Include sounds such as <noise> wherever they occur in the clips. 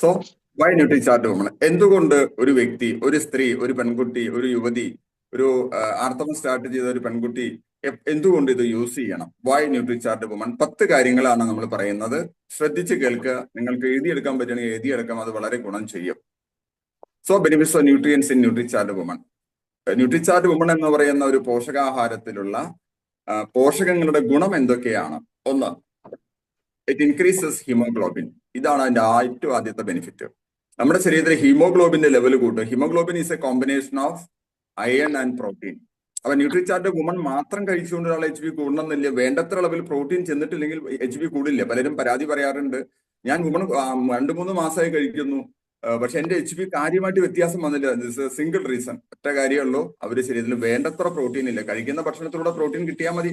So why Nutri Chart Woman എന്തുകൊണ്ട് ഒരു വ്യക്തി ഒരു സ്ത്രീ ഒരു പെൺകുട്ടി ഒരു യുവതി ഒരു ആർത്തവം സ്റ്റാർട്ട് ചെയ്ത ഒരു പെൺകുട്ടി എന്തുകൊണ്ട് ഇത് യൂസ് ചെയ്യണം? Why NutriCharge woman? പത്ത് കാര്യങ്ങളാണ് നമ്മൾ പറയുന്നത്. ശ്രദ്ധിച്ച് കേൾക്കുക. നിങ്ങൾക്ക് എഴുതിയെടുക്കാൻ പറ്റുകയാണെങ്കിൽ എഴുതിയെടുക്കാം. അത് വളരെ ഗുണം ചെയ്യും. So benefits of nutrients in NutriCharge woman. NutriCharge woman എന്ന് പറയുന്ന ഒരു പോഷകാഹാരത്തിലുള്ള പോഷകങ്ങളുടെ ഗുണം എന്തൊക്കെയാണ്? ഒന്ന് ഇറ്റ് ഇൻക്രീസസ് ഹീമോഗ്ലോബിൻ ഇതാണ് അതിന്റെ ഏറ്റവും ആദ്യത്തെ ബെനിഫിറ്റ് നമ്മുടെ ശരീരത്തിൽ ഹീമോഗ്ലോബിന്റെ ലെവൽ കൂട്ടും. Haemoglobin is a combination of iron and protein അപ്പൊ ന്യൂട്രിചാർട്ട് വുമൺ മാത്രം കഴിച്ചുകൊണ്ട് ഒരാൾ എച്ച് ബി കൂടണമെന്നില്ല വേണ്ടത്ര അളവിൽ പ്രോട്ടീൻ ചെന്നിട്ടില്ലെങ്കിൽ എച്ച് ബി കൂടില്ല. പലരും പരാതി പറയാറുണ്ട്. ഞാൻ വുമൺ രണ്ടു മൂന്ന് മാസമായി കഴിക്കുന്നു. പക്ഷെ എന്റെ എച്ച് ബി കാര്യമായിട്ട് വ്യത്യാസം വന്നില്ല. സിംഗിൾ റീസൺ ഒറ്റ കാര്യമുള്ളൂ അവർ ശരീരത്തിൽ വേണ്ടത്ര പ്രോട്ടീൻ ഇല്ല. കഴിക്കുന്ന ഭക്ഷണത്തിലൂടെ പ്രോട്ടീൻ കിട്ടിയാൽ മതി.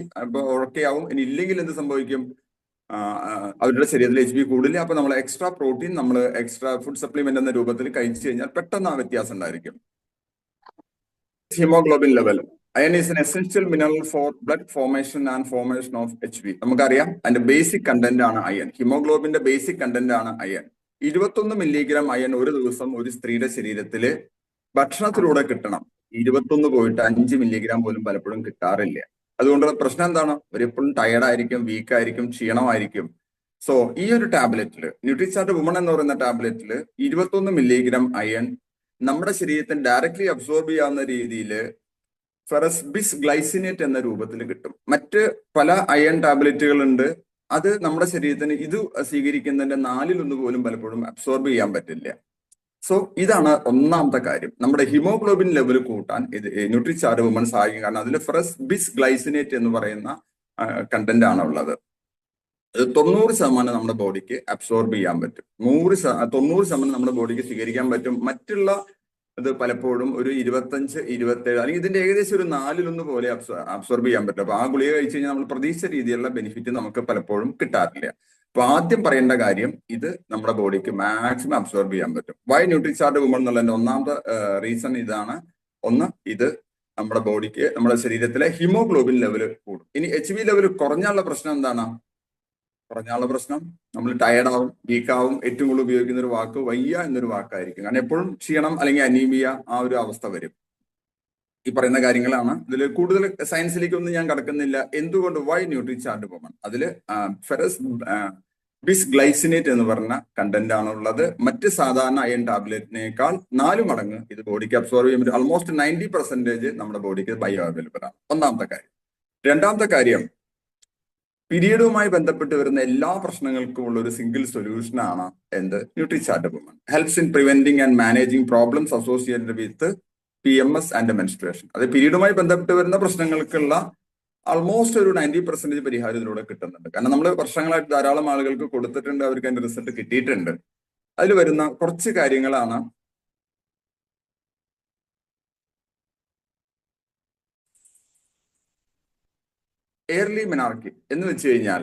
ഉറക്കെയാവും. ഇനി ഇല്ലെങ്കിൽ എന്ത് സംഭവിക്കും? അവരുടെ ശരീരത്തിൽ എച്ച് ബി കൂടില്ല അപ്പൊ നമ്മൾ എക്സ്ട്രാ പ്രോട്ടീൻ നമ്മൾ എക്സ്ട്രാ ഫുഡ് സപ്ലിമെന്റ് എന്ന രൂപത്തിൽ കഴിച്ചു കഴിഞ്ഞാൽ പെട്ടെന്ന് ആ വ്യത്യാസം ഉണ്ടായിരിക്കും. Haemoglobin level iron is an essential mineral for blood formation and formation of H B നമുക്കറിയാം അതിന്റെ ബേസിക് കണ്ടന്റ് ആണ് അയൺ ഹിമോഗ്ലോബിന്റെ ബേസിക് കണ്ടന്റ് ആണ് അയൺ ഇരുപത്തൊന്ന് മില്ലിഗ്രാം അയൺ ഒരു ദിവസം ഒരു സ്ത്രീയുടെ ശരീരത്തിൽ ഭക്ഷണത്തിലൂടെ കിട്ടണം. ഇരുപത്തൊന്ന് പോയിട്ട് അഞ്ച് മില്ലിഗ്രാം പോലും പലപ്പോഴും കിട്ടാറില്ല. അതുകൊണ്ടുള്ള പ്രശ്നം എന്താണ്? ആയിരിക്കും വീക്ക് ആയിരിക്കും ക്ഷീണമായിരിക്കും. സോ ഈ ഒരു ടാബ്ലറ്റിൽ ന്യൂട്രിചാർട്ട് വുമൺ എന്ന് പറയുന്ന ടാബ്ലറ്റിൽ ഇരുപത്തൊന്ന് മില്ലിഗ്രാം അയൺ നമ്മുടെ ശരീരത്തിന് ഡയറക്ട്ലി അബ്സോർബ് ചെയ്യാവുന്ന രീതിയിൽ ഫെറസ്ബിസ് ഗ്ലൈസിനേറ്റ് എന്ന രൂപത്തിൽ കിട്ടും. മറ്റ് പല അയൺ ടാബ്ലറ്റുകൾ ഉണ്ട്. അത് നമ്മുടെ ശരീരത്തിന് ഇത് സ്വീകരിക്കുന്നതിന്റെ നാലിലൊന്ന് പോലും പലപ്പോഴും അബ്സോർബ് ചെയ്യാൻ പറ്റില്ല. സോ ഇതാണ് ഒന്നാമത്തെ കാര്യം. നമ്മുടെ ഹിമോഗ്ലോബിൻ ലെവൽ കൂട്ടാൻ ഇത് ന്യൂട്രിചാർട്ട് വുമൺ സഹായിക്കും. കാരണം അതിൽ ഫ്രസ് ബിസ് ഗ്ലൈസിനേറ്റ് എന്ന് പറയുന്ന കണ്ടന്റ് ആണ് ഉള്ളത്. അത് തൊണ്ണൂറ് ശതമാനം നമ്മുടെ ബോഡിക്ക് അബ്സോർബ് ചെയ്യാൻ പറ്റും. നൂറ് തൊണ്ണൂറ് ശതമാനം നമ്മുടെ ബോഡിക്ക് സ്വീകരിക്കാൻ പറ്റും. മറ്റുള്ള ഇത് പലപ്പോഴും ഒരു ഇരുപത്തഞ്ച് ഇരുപത്തേഴ് അല്ലെങ്കിൽ ഇതിന്റെ ഏകദേശം ഒരു നാലിലൊന്ന് പോലെ അബ്സോർബ് ചെയ്യാൻ പറ്റും. അപ്പൊ ആ ഗുളിക കഴിച്ച് കഴിഞ്ഞാൽ നമ്മൾ പ്രതീക്ഷിച്ച രീതിയിലുള്ള ബെനിഫിറ്റ് നമുക്ക് പലപ്പോഴും കിട്ടാറില്ല. അപ്പൊ ആദ്യം പറയേണ്ട കാര്യം ഇത് നമ്മുടെ ബോഡിക്ക് മാക്സിമം അബ്സോർബ് ചെയ്യാൻ പറ്റും. വൈ ന്യൂട്രിചാർട്ട് വുമൺ എന്നുള്ളതിന്റെ ഒന്നാമത്തെ റീസൺ ഇതാണ്. ഒന്ന് ഇത് നമ്മുടെ ബോഡിക്ക് നമ്മുടെ ശരീരത്തിലെ ഹിമോഗ്ലോബിൻ ലെവൽ കൂടും. ഇനി എച്ച് ബി ലെവൽ കുറഞ്ഞാലുള്ള പ്രശ്നം എന്താണ്? കുറഞ്ഞാലുള്ള പ്രശ്നം നമ്മൾ ടയർഡ് ആവും വീക്കാവും. ഏറ്റവും കൂടുതൽ ഉപയോഗിക്കുന്ന ഒരു വാക്ക് വയ്യ എന്നൊരു വാക്കായിരിക്കും. കാരണം എപ്പോഴും ക്ഷീണം അല്ലെങ്കിൽ അനീമിയ ആ ഒരു അവസ്ഥ വരും. ഈ പറയുന്ന കാര്യങ്ങളാണ്. ഇതിൽ കൂടുതൽ സയൻസിലേക്ക് ഒന്നും ഞാൻ കടക്കുന്നില്ല. എന്തുകൊണ്ട്? വൈ ന്യൂട്രി ചാർട്ട് വുമൺ അതിൽ ഫെറസ് ബിസ് ഗ്ലൈസിനേറ്റ് എന്ന് പറഞ്ഞ കണ്ടന്റ് ആണുള്ളത്. മറ്റ് സാധാരണ അയൺ ടാബ്ലറ്റിനേക്കാൾ നാല് മടങ്ങ് ഇത് ബോഡിക്ക് അബ്സോർവ് ചെയ്യാൻ പറ്റും. ഓൾമോസ്റ്റ് നയന്റി പെർസെന്റേജ് നമ്മുടെ ബോഡിക്ക് ബയോ അവൈലബിൾ ആണ്. ഒന്നാമത്തെ കാര്യം. രണ്ടാമത്തെ കാര്യം പീരീഡുമായി ബന്ധപ്പെട്ട് വരുന്ന എല്ലാ പ്രശ്നങ്ങൾക്കും ഉള്ള ഒരു സിംഗിൾ സൊല്യൂഷൻ ആണ് എന്ത്? NutriCharge woman helps in preventing and managing problems associated with P M S and menstruation അത് പീരീഡുമായി ബന്ധപ്പെട്ട് വരുന്ന പ്രശ്നങ്ങൾക്കുള്ള ആൾമോസ്റ്റ് ഒരു നയന്റി പെർസെന്റേജ് പരിഹാരം ഇതിലൂടെ കിട്ടുന്നുണ്ട്. കാരണം നമ്മൾ വർഷങ്ങളായിട്ട് ധാരാളം ആളുകൾക്ക് കൊടുത്തിട്ടുണ്ട് അവർക്ക് അതിന്റെ റിസൾട്ട് കിട്ടിയിട്ടുണ്ട്. അതിൽ വരുന്ന കുറച്ച് കാര്യങ്ങളാണ് എയർലി മെനാർക്കി എന്ന് വെച്ച് കഴിഞ്ഞാൽ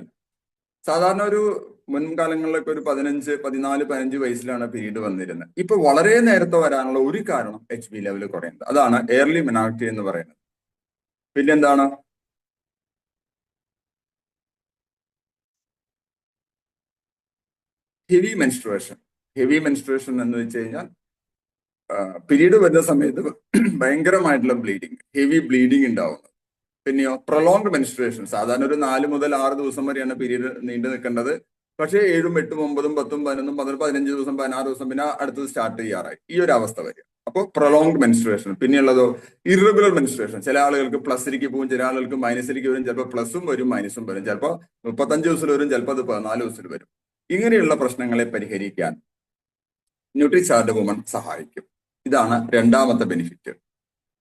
സാധാരണ ഒരു മുൻകാലങ്ങളിലൊക്കെ ഒരു പതിനഞ്ച് പതിനാല് പതിനഞ്ച് വയസ്സിലാണ് പീരീഡ് വന്നിരുന്നത്. ഇപ്പൊ വളരെ നേരത്തെ വരാനുള്ള ഒരു കാരണം എച്ച് ബി ലെവൽ കുറയുന്നത് അതാണ് എയർലി മെനാർക്കി എന്ന് പറയുന്നത്. പിന്നെന്താണ്? ഹെവി മെൻസ്ട്രുവേഷൻ ഹെവി മെൻസ്ട്രുവേഷൻ എന്ന് വെച്ച് കഴിഞ്ഞാൽ പീരീഡ് വരുന്ന സമയത്ത് ഭയങ്കരമായിട്ടുള്ള ബ്ലീഡിങ് ഹെവി ബ്ലീഡിങ് ഉണ്ടാവുന്നത് പിന്നെയോ പ്രൊലോങ്ഡ് മെൻസ്ട്രുവേഷൻ സാധാരണ ഒരു നാല് മുതൽ ആറ് ദിവസം വരെയാണ് പീരീഡ് നീണ്ടു നിൽക്കേണ്ടത്. പക്ഷേ ഏഴും എട്ടും ഒമ്പതും പത്തും പതിനൊന്നും പതിനൊന്ന് പതിനഞ്ച് ദിവസം പതിനാറ് ദിവസം പിന്നെ അടുത്തത് സ്റ്റാർട്ട് ചെയ്യാറായി. ഈ ഒരു അവസ്ഥ വരും. അപ്പോൾ പ്രൊലോങ്ഡ് മെൻസ്ട്രുവേഷൻ പിന്നെയുള്ളതോ ഇറഗുലർ മെൻസ്ട്രുവേഷൻ ചില ആളുകൾക്ക് പ്ലസിലേക്ക് പോകും ചില ആളുകൾക്ക് മൈനസിലേക്ക് വരും. ചിലപ്പോൾ പ്ലസും വരും മൈനസും വരും. ചിലപ്പോൾ മുപ്പത്തഞ്ച് ദിവസം വരും ചിലപ്പോൾ അത് പതിനാല് ദിവസത്തിൽ വരും. ഇങ്ങനെയുള്ള പ്രശ്നങ്ങളെ പരിഹരിക്കാൻ ന്യൂട്രിചാർഡ് വുമൺ സഹായിക്കും. ഇതാണ് രണ്ടാമത്തെ ബെനിഫിറ്റ്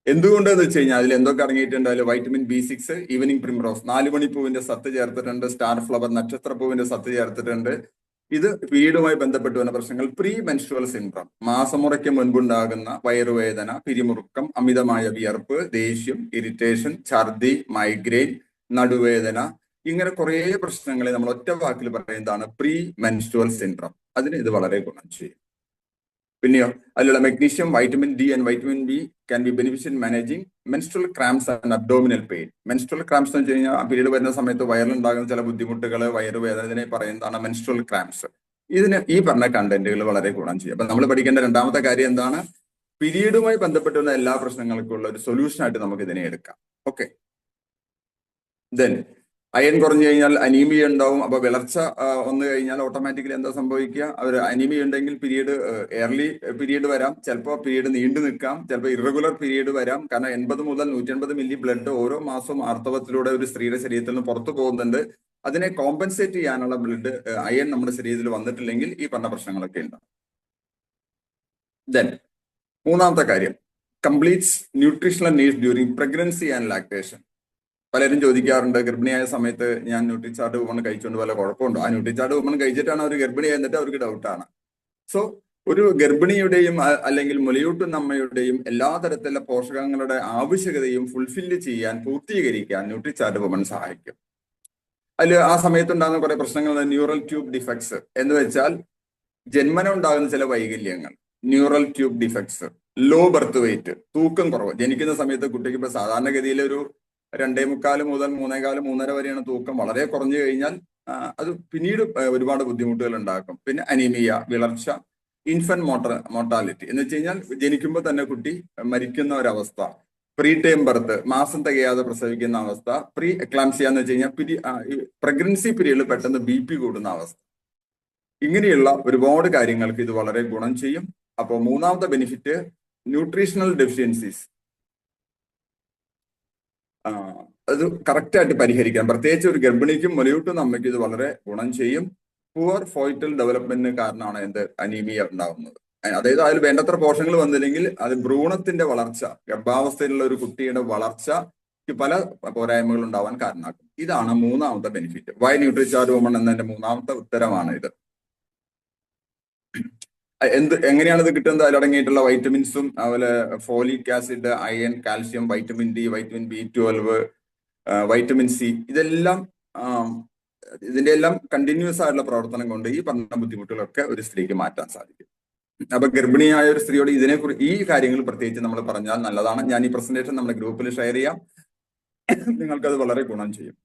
എന്തുകൊണ്ടെന്ന് വെച്ച് കഴിഞ്ഞാൽ അതിൽ എന്തൊക്കെ അടങ്ങിയിട്ടുണ്ട് അതിൽ vitamin B six evening primrose നാലുമണിപ്പൂവിന്റെ സത്ത് ചേർത്തിട്ടുണ്ട് സ്റ്റാർ ഫ്ലവർ നക്ഷത്രപ്പൂവിന്റെ സത്ത് ചേർത്തിട്ടുണ്ട്. ഇത് പീരീഡുമായി ബന്ധപ്പെട്ട് വരുന്ന പ്രശ്നങ്ങൾ പ്രീ മെൻസ്ട്രൽ സിൻഡ്രം മാസമുറയ്ക്ക് മുൻപുണ്ടാകുന്ന വയറുവേദന പിരിമുറുക്കം അമിതമായ വിയർപ്പ് ദേഷ്യം ഇറിറ്റേഷൻ ഛർദി മൈഗ്രെയിൻ നടുവേദന ഇങ്ങനെ കുറേ പ്രശ്നങ്ങളെ നമ്മൾ ഒറ്റ വാക്കിൽ പറയുന്നതാണ് പ്രീ മെൻസ്ട്രുവൽ സിൻഡ്രം. അതിന് ഇത് വളരെ ഗുണം ചെയ്യും. പിന്നെയോ അതിലുള്ള magnesium vitamin D and vitamin B can be beneficial managing menstrual cramps and abdominal pain menstrual cramps എന്ന് വെച്ച് കഴിഞ്ഞാൽ ആ പീരീഡ് വരുന്ന സമയത്ത് വയറിലുണ്ടാകുന്ന ചില ബുദ്ധിമുട്ടുകൾ വയറുവേദന ഇതിനെ പറയുന്നതാണ് മെൻസ്ട്രൽ ക്രാംസ് ഇതിന് ഈ പറഞ്ഞ കണ്ടന്റുകൾ വളരെ ഗുണം ചെയ്യും. അപ്പൊ നമ്മൾ പഠിക്കേണ്ട രണ്ടാമത്തെ കാര്യം എന്താണ്? പീരീഡുമായി ബന്ധപ്പെട്ടുള്ള എല്ലാ പ്രശ്നങ്ങൾക്കുള്ള ഒരു സൊല്യൂഷൻ ആയിട്ട് നമുക്ക് ഇതിനെ എടുക്കാം. ഓക്കെ ദെൻ അയൺ കുറഞ്ഞു കഴിഞ്ഞാൽ അനീമിയ ഉണ്ടാവും. അപ്പൊ വിളർച്ച വന്നു കഴിഞ്ഞാൽ ഓട്ടോമാറ്റിക്കലി എന്താ സംഭവിക്കുക? അവർ അനീമിയ ഉണ്ടെങ്കിൽ പീരീഡ് എയർലി പീരീഡ് വരാം. ചിലപ്പോൾ പീരീഡ് നീണ്ടു നിൽക്കാം. ചിലപ്പോൾ ഇറഗുലർ പീരീഡ് വരാം. കാരണം എൺപത് മുതൽ നൂറ്റി എൺപത് മില്ലി ബ്ലഡ് ഓരോ മാസവും ആർത്തവത്തിലൂടെ ഒരു സ്ത്രീയുടെ ശരീരത്തിൽ നിന്ന് പുറത്തു പോകുന്നുണ്ട്. അതിനെ കോമ്പൻസേറ്റ് ചെയ്യാനുള്ള ബ്ലഡ് അയൺ നമ്മുടെ ശരീരത്തിൽ വന്നിട്ടില്ലെങ്കിൽ ഈ പറഞ്ഞ പ്രശ്നങ്ങളൊക്കെ ഉണ്ടാവും. ദെൻ മൂന്നാമത്തെ കാര്യം. Complete nutritional needs during pregnancy and lactation പലരും ചോദിക്കാറുണ്ട് ഗർഭിണിയായ സമയത്ത് ഞാൻ ന്യൂട്രിചാർട്ട് വുമൺ കഴിച്ചുകൊണ്ട് വല്ല കുഴപ്പമുണ്ടോ? ആ ന്യൂട്രിചാർട്ട് വുമൺ കഴിച്ചിട്ടാണ് അവർ ഗർഭിണി എന്നിട്ട് അവർക്ക് ഡൗട്ടാണ് സോ ഒരു ഗർഭിണിയുടെയും അല്ലെങ്കിൽ മുലയൂട്ടുന്ന അമ്മയുടെയും എല്ലാ തരത്തിലുള്ള പോഷകങ്ങളുടെ ആവശ്യകതയും ഫുൾഫില്ല് ചെയ്യാൻ പൂർത്തീകരിക്കാൻ ന്യൂട്രിചാർട്ട് വുമൺ സഹായിക്കും. അതിൽ ആ സമയത്തുണ്ടാകുന്ന കുറെ പ്രശ്നങ്ങൾ ന്യൂറൽ ട്യൂബ് ഡിഫക്ട്സ് എന്ന് വെച്ചാൽ ജന്മനം ഉണ്ടാകുന്ന ചില വൈകല്യങ്ങൾ. Neural tube defects low birth weight തൂക്കം കുറവ്. ജനിക്കുന്ന സമയത്ത് കുട്ടിക്ക് ഇപ്പൊ സാധാരണഗതിയിൽ ഒരു രണ്ടേ മുക്കാൽ മുതൽ മൂന്നേകാൽ മൂന്നര വരെയാണ് തൂക്കം. വളരെ കുറഞ്ഞു കഴിഞ്ഞാൽ അത് പിന്നീട് ഒരുപാട് ബുദ്ധിമുട്ടുകൾ ഉണ്ടാക്കും. പിന്നെ അനീമിയ വിളർച്ച ഇൻഫന്റ് മോട്ടർ മോർട്ടാലിറ്റി. എന്ന് വെച്ച് കഴിഞ്ഞാൽ ജനിക്കുമ്പോൾ തന്നെ കുട്ടി മരിക്കുന്ന ഒരവസ്ഥ. പ്രീ ടൈം ബർത്ത് മാസം തികയാതെ പ്രസവിക്കുന്ന അവസ്ഥ. പ്രീ എക്ലാംസിയ എന്ന് വെച്ച് കഴിഞ്ഞാൽ പിരി പ്രഗ്നൻസി പീരീഡിൽ പെട്ടെന്ന് ബി പി കൂടുന്ന അവസ്ഥ. ഇങ്ങനെയുള്ള ഒരുപാട് കാര്യങ്ങൾക്ക് ഇത് വളരെ ഗുണം ചെയ്യും. അപ്പോൾ മൂന്നാമത്തെ ബെനിഫിറ്റ് ന്യൂട്രീഷണൽ ഡെഫിഷ്യൻസീസ്. അത് കറക്റ്റ് ആയിട്ട് പരിഹരിക്കാം. പ്രത്യേകിച്ച് ഒരു ഗർഭിണിക്കും മുലയൂട്ടുന്ന അമ്മയ്ക്കും ഇത് വളരെ ഗുണം ചെയ്യും. പുവർ ഫോയിറ്റൽ ഡെവലപ്മെന്റിന് കാരണമാണ് എന്ത്? അനീമിയ ഉണ്ടാകുന്നത് അതായത് അതിൽ വേണ്ടത്ര പോഷകങ്ങൾ വന്നില്ലെങ്കിൽ അത് ഭ്രൂണത്തിന്റെ വളർച്ച ഗർഭാവസ്ഥയിലുള്ള ഒരു കുട്ടിയുടെ വളർച്ചയ്ക്ക് പല പോരായ്മകൾ ഉണ്ടാവാൻ കാരണമാക്കും ഇതാണ് മൂന്നാമത്തെ ബെനിഫിറ്റ് വൈ ന്യൂട്രിച്ചാർ വുമൺ എന്നതിന്റെ മൂന്നാമത്തെ ഉത്തരമാണ് ഇത്. എന്ത് എങ്ങനെയാണ് ഇത് കിട്ടുന്നത് അതിലടങ്ങിയിട്ടുള്ള വൈറ്റമിൻസും അതുപോലെ folic acid iron calcium vitamin D vitamin B twelve vitamin C. ഇതെല്ലാം ഇതിന്റെ എല്ലാം കണ്ടിന്യൂസ് ആയിട്ടുള്ള പ്രവർത്തനം കൊണ്ട് ഈ പറഞ്ഞ ബുദ്ധിമുട്ടുകളൊക്കെ ഒരു സ്ത്രീക്ക് മാറ്റാൻ സാധിക്കും. അപ്പൊ ഗർഭിണിയായ ഒരു സ്ത്രീയോട് ഇതിനെ ഈ കാര്യങ്ങൾ പ്രത്യേകിച്ച് നമ്മൾ പറഞ്ഞാൽ നല്ലതാണ്. ഞാൻ ഈ പ്രസന്റേഷൻ നമ്മുടെ ഗ്രൂപ്പിൽ ഷെയർ ചെയ്യാം. നിങ്ങൾക്ക് അത് വളരെ ഗുണം ചെയ്യും.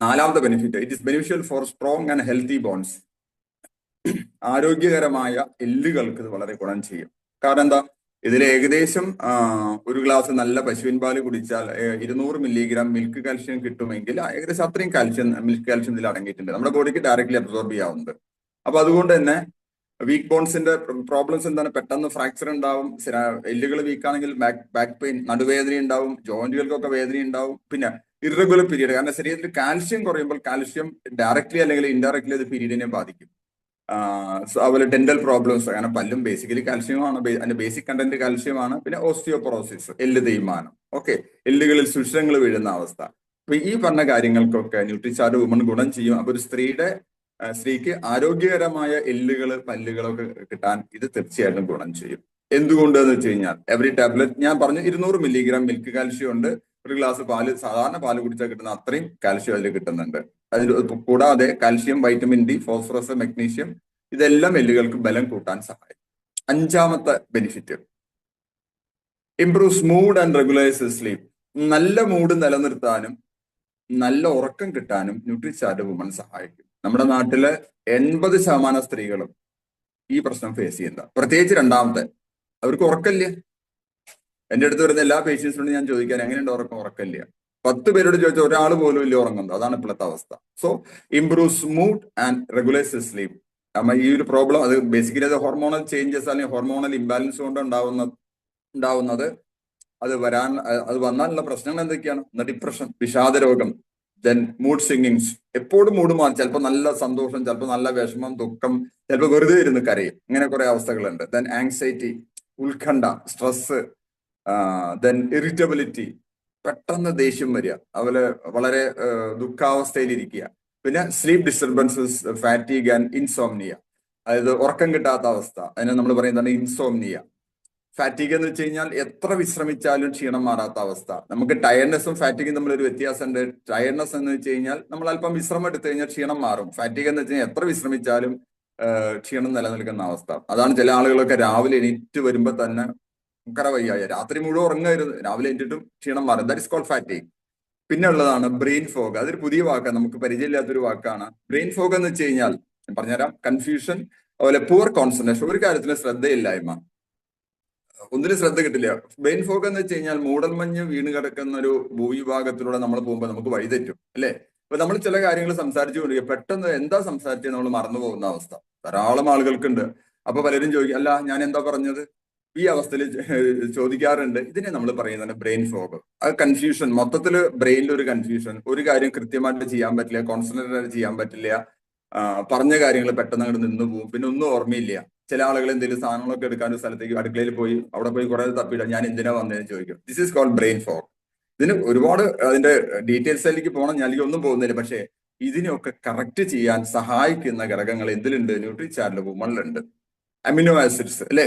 നാലാമത്തെ benefit it is beneficial for strong and healthy bones ആരോഗ്യകരമായ എല്ലുകൾക്ക് ഇത് വളരെ ഗുണം ചെയ്യും. കാരണം എന്താ? ഇതിൽ ഏകദേശം ഒരു ഗ്ലാസ് നല്ല പശുവിൻ പാൽ കുടിച്ചാൽ ഇരുന്നൂറ് മില്ലിഗ്രാം മിൽക്ക് കാൽഷ്യം കിട്ടുമെങ്കിൽ ഏകദേശം അത്രയും കാൽഷ്യം മിൽക്ക് കാൽഷ്യം ഇതിൽ അടങ്ങിയിട്ടുണ്ട്. നമ്മുടെ ബോഡിക്ക് ഡയറക്റ്റ്ലി അബ്സോർബ് ചെയ്യാവുന്നത്. അപ്പൊ അതുകൊണ്ട് തന്നെ വീക്ക് ബോൺസിന്റെ പ്രോബ്ലംസ് എന്താണ്? പെട്ടെന്ന് ഫ്രാക്ചർ ഉണ്ടാവും എല്ലുകൾ വീക്ക് ആണെങ്കിൽ ബാക്ക് ബാക്ക് പെയിൻ നടുവേദന ഉണ്ടാവും ജോയിന്റുകൾക്കൊക്കെ വേദന ഉണ്ടാവും പിന്നെ ഇറഗുലർ പീരീഡ്. കാരണം ശരീരത്തിൽ കാൽഷ്യം കുറയുമ്പോൾ കാൽഷ്യം ഡയറക്ട്ലി അല്ലെങ്കിൽ ഇൻഡയറക്ട്ലി അത് പീരീഡിനെ ബാധിക്കും. അതുപോലെ ഡെന്റൽ പ്രോബ്ലംസ് അങ്ങനെ പല്ലും ബേസിക്കലി കാൽസ്യമാണ് അതിന്റെ ബേസിക് കണ്ടന്റ് കാൽസ്യമാണ് പിന്നെ ഓസ്റ്റിയോപ്രോസിസ് എല്ല് തേയ്മാനം. ഓക്കെ എല്ലുകളിൽ സുഷിരങ്ങൾ വീഴുന്ന അവസ്ഥ. അപ്പൊ ഈ പറഞ്ഞ കാര്യങ്ങൾക്കൊക്കെ ന്യൂട്രിചാർജ് വുമൺ ഗുണം ചെയ്യും. അപ്പൊ ഒരു സ്ത്രീയുടെ സ്ത്രീക്ക് ആരോഗ്യകരമായ എല്ലുകൾ പല്ലുകളൊക്കെ കിട്ടാൻ ഇത് തീർച്ചയായിട്ടും ഗുണം ചെയ്യും. എന്തുകൊണ്ട് എന്ന് വെച്ച് കഴിഞ്ഞാൽ എവറി ടാബ്ലറ്റ് ഞാൻ പറഞ്ഞു ഇരുന്നൂറ് മില്ലിഗ്രാം മിൽക്ക് കാൽഷ്യം ഉണ്ട്. ഒരു ഗ്ലാസ് പാൽ സാധാരണ പാൽ കുടിച്ചാൽ കിട്ടുന്ന അത്രയും കാൽഷ്യം അതിൽ കിട്ടുന്നുണ്ട്. അതിൽ കൂടാതെ calcium vitamin D phosphorus magnesium ഇതെല്ലാം എല്ലുകൾക്ക് ബലം കൂട്ടാൻ സഹായിക്കും. അഞ്ചാമത്തെ benefit improves mood and regularise sleep നല്ല മൂഡ് നിലനിർത്താനും നല്ല ഉറക്കം കിട്ടാനും ന്യൂട്രിചാർജ് വുമൺ സഹായിക്കും. നമ്മുടെ നാട്ടിലെ എൺപത് ശതമാനം സ്ത്രീകളും ഈ പ്രശ്നം ഫേസ് ചെയ്യുന്ന പ്രത്യേകിച്ച് രണ്ടാമത്തെ. അവർക്ക് ഉറക്കമില്ല. എന്റെ അടുത്ത് വരുന്ന എല്ലാ പേഷ്യൻസിനോടും ഞാൻ ചോദിക്കാൻ എങ്ങനെയുണ്ട് ഉറക്കം? ഉറക്കമില്ല? പത്ത് പേരോട് ചോദിച്ചാൽ ഒരാൾ പോലും ഇല്ല ഉറങ്ങുന്നത്. അതാണ് ഇപ്പോഴത്തെ അവസ്ഥ. So improve smooth and regulars sleep അമ്മ ഈ ഒരു പ്രോബ്ലം അത് ബേസിക്കലി അത് ഹോർമോണൽ ചേഞ്ചസ് അല്ലെങ്കിൽ ഹോർമോണൽ ഇംബാലൻസ് കൊണ്ട് ഉണ്ടാവുന്ന ഉണ്ടാവുന്നത് അത് വരാൻ അത് വന്നാലുള്ള പ്രശ്നങ്ങൾ എന്തൊക്കെയാണ്? ഡിപ്രഷൻ വിഷാദ രോഗം ദെൻ മൂഡ് സ്വിങ്ങിങ്സ് എപ്പോഴും മൂഡ് മാറും. ചിലപ്പോൾ നല്ല സന്തോഷം ചിലപ്പോൾ നല്ല വിഷമം ദുഃഖം ചിലപ്പോൾ വെറുതെ ഇരുന്ന് കരയും. ഇങ്ങനെ കുറെ അവസ്ഥകളുണ്ട്. ദെൻ ആങ്സൈറ്റി ഉത്കണ്ഠ സ്ട്രെസ് ദെൻ ഇറിറ്റബിലിറ്റി പെട്ടെന്ന് ദേഷ്യം വരിക. അതുപോലെ വളരെ ദുഃഖാവസ്ഥയിലിരിക്കുക. പിന്നെ sleep disturbances fatigue and insomnia അതായത് ഉറക്കം കിട്ടാത്ത അവസ്ഥ. അതിനെ നമ്മൾ പറയുന്നതാണ് ഇൻസോംനിയ ഫാറ്റീഗ് എന്ന് വെച്ച് കഴിഞ്ഞാൽ എത്ര വിശ്രമിച്ചാലും ക്ഷീണം മാറാത്ത അവസ്ഥ. നമുക്ക് ടയർനെസ്സും ഫാറ്റീഗും തമ്മിൽ ഒരു വ്യത്യാസമുണ്ട്. ടയർനെസ് എന്ന് വെച്ച് കഴിഞ്ഞാൽ നമ്മൾ അല്പം വിശ്രമം എടുത്തു കഴിഞ്ഞാൽ ക്ഷീണം മാറും. ഫാറ്റീഗ് എന്ന് വെച്ച് കഴിഞ്ഞാൽ എത്ര വിശ്രമിച്ചാലും ക്ഷീണം നിലനിൽക്കുന്ന അവസ്ഥ. അതാണ് ചില ആളുകളൊക്കെ രാവിലെ എണീറ്റ് വരുമ്പോൾ തന്നെ വയ്യായ രാത്രി മുഴുവൻ ഉറങ്ങായിരുന്നു. രാവിലെ എണീറ്റിട്ടും ക്ഷീണം മാറും. ദാറ്റ് ഇസ് കോൾ ഫാറ്റി പിന്നെ ഉള്ളതാണ് ബ്രെയിൻ ഫോഗ് അതൊരു പുതിയ വാക്കാണ്. നമുക്ക് പരിചയമില്ലാത്തൊരു വാക്കാണ്. ബ്രെയിൻ ഫോഗ് എന്ന് വെച്ച് കഴിഞ്ഞാൽ ഞാൻ പറഞ്ഞുതരാം. കൺഫ്യൂഷൻ അതുപോലെ പൂർ കോൺസെൻട്രേഷൻ ഒരു കാര്യത്തിൽ ശ്രദ്ധയില്ലായ്മ. ഒന്നിനും ശ്രദ്ധ കിട്ടില്ല. ബ്രെയിൻ ഫോഗ് എന്ന് വെച്ച് കഴിഞ്ഞാൽ മൂടൽമഞ്ഞ് വീണ് കിടക്കുന്ന ഒരു ഭൂവിഭാഗത്തിലൂടെ നമ്മൾ പോകുമ്പോൾ നമുക്ക് വഴിതെറ്റും അല്ലേ? അപ്പൊ നമ്മൾ ചില കാര്യങ്ങൾ സംസാരിച്ചു കൊണ്ടിരിക്കുക പെട്ടെന്ന് എന്താ സംസാരിച്ചത് നമ്മൾ മറന്നു പോകുന്ന അവസ്ഥ. ധാരാളം ആളുകൾക്കുണ്ട്. അപ്പൊ പലരും ചോദിക്കും അല്ല ഞാൻ എന്താ പറഞ്ഞത്? ഈ അവസ്ഥയിൽ ചോദിക്കാറുണ്ട്. ഇതിനെ നമ്മൾ പറയുന്നത് ബ്രെയിൻ ഫോഗ്. ആ കൺഫ്യൂഷൻ മൊത്തത്തിൽ ബ്രെയിനിൽ ഒരു കൺഫ്യൂഷൻ ഒരു കാര്യം കൃത്യമായിട്ട് ചെയ്യാൻ പറ്റില്ല കോൺസെൻട്രേറ്റ് ആയിട്ട് ചെയ്യാൻ പറ്റില്ല. പറഞ്ഞ കാര്യങ്ങൾ പെട്ടെന്ന് അങ്ങോട്ട് നിന്ന് പോകും പിന്നെ ഒന്നും ഓർമ്മയില്ല. ചില ആളുകൾ എന്തെങ്കിലും സാധനങ്ങളൊക്കെ എടുക്കാൻ ഒരു സ്ഥലത്തേക്ക് അടുക്കളയിൽ പോയി അവിടെ പോയി കുറെ തപ്പിയിടാം. ഞാൻ എന്തിനാ വന്നതെന്ന് ചോദിക്കും. This is called brain fog ഇതിന് ഒരുപാട് അതിന്റെ ഡീറ്റെയിൽസിലേക്ക് പോകണം. ഞാൻ ഒന്നും പോകുന്നില്ല. പക്ഷേ ഇതിനെയൊക്കെ കറക്റ്റ് ചെയ്യാൻ സഹായിക്കുന്ന ഘടകങ്ങൾ എന്തിലുണ്ട്? ന്യൂട്രി ചാർട്ടിൽ വുമണിലുണ്ട് അമിനോ ആസിഡ്സ് അല്ലെ?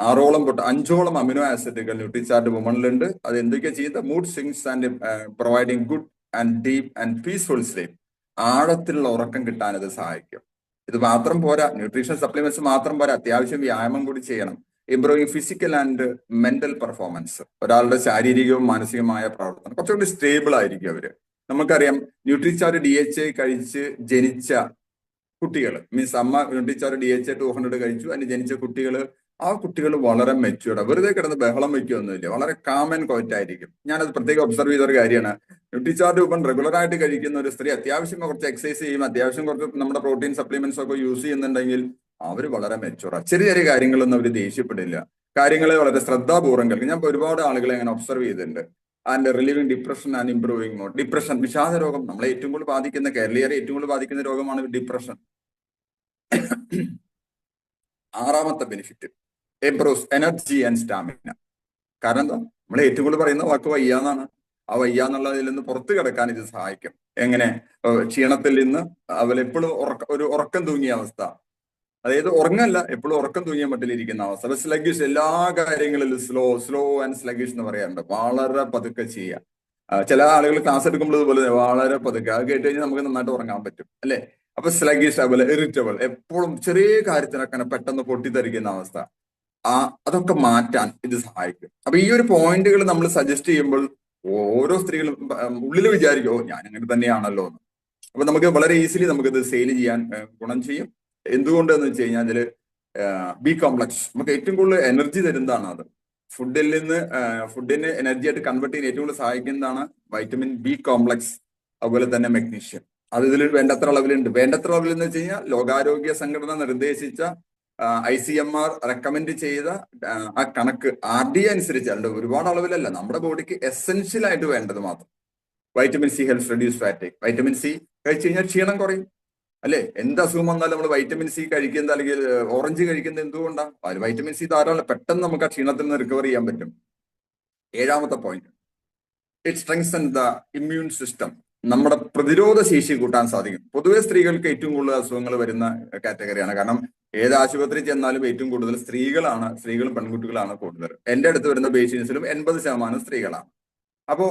ആറോളം തൊട്ട് അഞ്ചോളം അമിനോ ആസിഡുകൾ ന്യൂട്രിചാർട്ട് വുമണിലുണ്ട് അത് എന്തൊക്കെയാ ചെയ്യുന്നത് mood swings and providing good and deep and peaceful sleep. ആഴത്തിലുള്ള ഉറക്കം കിട്ടാൻ അത് സഹായിക്കും. ഇത് മാത്രം പോരാ. ന്യൂട്രീഷൻ സപ്ലിമെന്റ്സ് മാത്രം പോരാ. അത്യാവശ്യം വ്യായാമം കൂടി ചെയ്യണം. Improving physical and mental performance. ഒരാളുടെ ശാരീരികവും മാനസികമായ പ്രവർത്തനം. കുറച്ചുകൂടി സ്റ്റേബിൾ ആയിരിക്കും അവർ. നമുക്കറിയാം ന്യൂട്രിച്ചാർട്ട് ഡി എച്ച് ഐ കഴിച്ച് ജനിച്ച കുട്ടികൾ മീൻസ് അമ്മ teacher D H two hundred കഴിച്ചു. അതിന് ജനിച്ച കുട്ടികൾ ആ കുട്ടികൾ വളരെ മെച്ചുവർഡ് വെറുതെ കിടന്ന് ബഹളം വയ്ക്കുകയൊന്നുമില്ല വളരെ കാമൻ കോറ്റായിരിക്കും ഞാനത് പ്രത്യേകം ഒബ്സർവ് ചെയ്ത ഒരു കാര്യമാണ്. ന്യൂട്രിച്ചാർട്ട് ഇപ്പം റെഗുലർ ആയിട്ട് കഴിക്കുന്ന ഒരു സ്ത്രീ അത്യാവശ്യം കുറച്ച് എക്സസൈസ് ചെയ്യും അത്യാവശ്യം കുറച്ച് നമ്മുടെ പ്രോട്ടീൻ സപ്ലിമെന്റ്സ് ഒക്കെ യൂസ് ചെയ്യുന്നുണ്ടെങ്കിൽ അവർ വളരെ മെച്ചുവറാണ് ചെറിയ ചെറിയ കാര്യങ്ങളൊന്നും അവർ ദേഷ്യപ്പെടില്ല. കാര്യങ്ങളെ വളരെ ശ്രദ്ധാപൂർവം കേൾക്കും. ഞാൻ ഒരുപാട് ആളുകളെ അങ്ങനെ ഒബ്സർവ് ചെയ്തിട്ടുണ്ട്. And relieving depression and improving mood depression വിഷാദ രോഗം നമ്മളെ ഏറ്റവും കൂടുതൽ ബാധിക്കുന്ന കേരളീയരെ ഏറ്റവും കൂടുതൽ ബാധിക്കുന്ന രോഗമാണ് ഡിപ്രഷൻ <coughs> ആറാമത്തെ benefit improves energy and stamina കാരണം എന്താ? നമ്മൾ ഏറ്റവും കൂടുതൽ പറയുന്ന വാക്ക് വയ്യ എന്നാണ്. ആ വയ്യ എന്നുള്ളതിൽ നിന്ന് പുറത്തു കിടക്കാൻ ഇത് സഹായിക്കും. എങ്ങനെ? ക്ഷീണത്തിൽ നിന്ന് അവൾ എപ്പോഴും ഉറക്ക ഒരു ഉറക്കം തൂങ്ങിയ അവസ്ഥ. അതായത് ഉറങ്ങല്ല എപ്പോഴും ഉറക്കം തൂങ്ങിയ മട്ടിലിരിക്കുന്ന അവസ്ഥ. അപ്പൊ എല്ലാ കാര്യങ്ങളിലും സ്ലോ സ്ലോ ആൻഡ് സ്ലഗിഷ് എന്ന് പറയാറുണ്ട്. വളരെ പതുക്കെ ചെയ്യുക. ചില ആളുകൾ ക്ലാസ് എടുക്കുമ്പോൾ ഇതുപോലെ വളരെ പതുക്കെ. അത് കേട്ട് കഴിഞ്ഞാൽ നമുക്ക് നന്നായിട്ട് ഉറങ്ങാൻ പറ്റും അല്ലെ? അപ്പൊ സ്ലഗിഷ് അതുപോലെ ഇറിറ്റബിൾ എപ്പോഴും ചെറിയ കാര്യത്തിനൊക്കെ പെട്ടെന്ന് പൊട്ടിത്തെറിക്കുന്ന അവസ്ഥ. ആ അതൊക്കെ മാറ്റാൻ ഇത് സഹായിക്കും. അപ്പൊ ഈ ഒരു പോയിന്റുകൾ നമ്മൾ സജസ്റ്റ് ചെയ്യുമ്പോൾ ഓരോ സ്ത്രീകളും ഉള്ളിൽ വിചാരിക്കും ഓ ഞാൻ അങ്ങനെ തന്നെയാണല്ലോ എന്ന് അപ്പൊ നമുക്ക് വളരെ ഈസിലി നമുക്കിത് സെയിൽ ചെയ്യാൻ ഗുണം ചെയ്യും. എന്തുകൊണ്ട് എന്ന് വെച്ച് കഴിഞ്ഞാൽ അതിൽ ബി കോംപ്ലക്സ് നമുക്ക് ഏറ്റവും കൂടുതൽ എനർജി തരുന്നതാണ് അത്. ഫുഡിൽ നിന്ന് ഫുഡിന് എനർജി ആയിട്ട് കൺവേർട്ട് ചെയ്യാൻ ഏറ്റവും കൂടുതൽ സഹായിക്കുന്നതാണ് വൈറ്റമിൻ ബി കോംപ്ലക്സ് അതുപോലെ തന്നെ മെഗ്നീഷ്യം അത് ഇതിൽ വേണ്ടത്ര അളവിലുണ്ട്. വേണ്ടത്ര അളവിൽ എന്ന് വെച്ച് കഴിഞ്ഞാൽ ലോകാരോഗ്യ സംഘടന നിർദ്ദേശിച്ച I C M R recommend ചെയ്ത ആ, ആ കണക്ക് ആർ ഡി അനുസരിച്ച് അല്ല ഒരുപാട് അളവിലല്ല. നമ്മുടെ ബോഡിക്ക് എസെൻഷ്യൽ ആയിട്ട് വേണ്ടത് മാത്രം. Vitamin C helps reduce fatigue vitamin C കഴിച്ചു കഴിഞ്ഞാൽ ക്ഷീണം കുറയും. അല്ലെ? എന്ത് അസുഖം വന്നാലും നമ്മൾ വൈറ്റമിൻ സി കഴിക്കുന്നത് അല്ലെങ്കിൽ ഓറഞ്ച് കഴിക്കുന്നത് എന്തുകൊണ്ടാണ് വൈറ്റമിൻ സി ധാരാളം. പെട്ടെന്ന് നമുക്ക് ആ ക്ഷീണത്തിൽ നിന്ന് റിക്കവർ ചെയ്യാൻ പറ്റും. ഏഴാമത്തെ point it strengthen the immune system നമ്മുടെ പ്രതിരോധ ശേഷി കൂട്ടാൻ സാധിക്കും. പൊതുവെ സ്ത്രീകൾക്ക് ഏറ്റവും കൂടുതൽ അസുഖങ്ങൾ വരുന്ന കാറ്റഗറിയാണ് കാരണം ഏത് ആശുപത്രി ചെന്നാലും ഏറ്റവും കൂടുതൽ സ്ത്രീകളാണ് സ്ത്രീകളും പെൺകുട്ടികളാണ് കൂടുതൽ. എന്റെ അടുത്ത് വരുന്ന പേഷ്യൻസിലും എൺപത് ശതമാനം സ്ത്രീകളാണ്. അപ്പോ